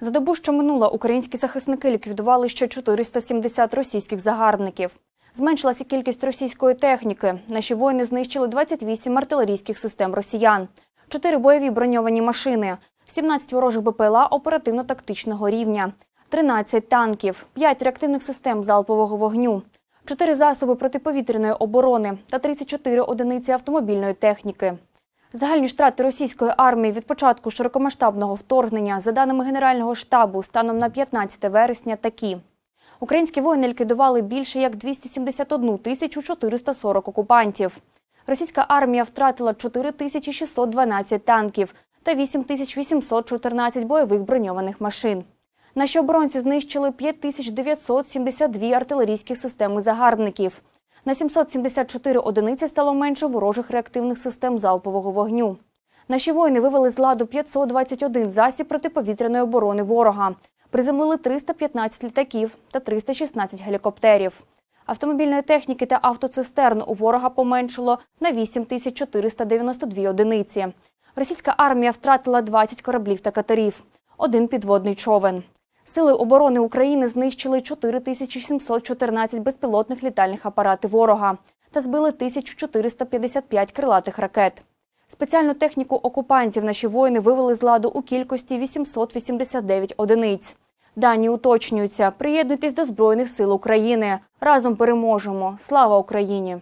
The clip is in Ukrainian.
За добу, що минула, українські захисники ліквідували ще 470 російських загарбників. Зменшилася кількість російської техніки. Наші воїни знищили 28 артилерійських систем росіян, 4 бойові броньовані машини, 17 ворожих БПЛА оперативно-тактичного рівня, 13 танків, 5 реактивних систем залпового вогню, 4 засоби протиповітряної оборони та 34 одиниці автомобільної техніки. Загальні втрати російської армії від початку широкомасштабного вторгнення, за даними Генерального штабу, станом на 15 вересня такі. Українські воїни ліквідували більше як 271 тисячу 440 окупантів. Російська армія втратила 4612 танків та 8814 бойових броньованих машин. Наші оборонці знищили 5972 артилерійських системи загарбників. На 774 одиниці стало менше ворожих реактивних систем залпового вогню. Наші воїни вивели з ладу 521 засіб протиповітряної оборони ворога. Приземлили 315 літаків та 316 гелікоптерів. Автомобільної техніки та автоцистерн у ворога поменшило на 8492 одиниці. Російська армія втратила 20 кораблів та катерів, один підводний човен. Сили оборони України знищили 4714 безпілотних літальних апаратів ворога та збили 1455 крилатих ракет. Спеціальну техніку окупантів наші воїни вивели з ладу у кількості 889 одиниць. Дані уточнюються. Приєднуйтесь до Збройних сил України. Разом переможемо. Слава Україні!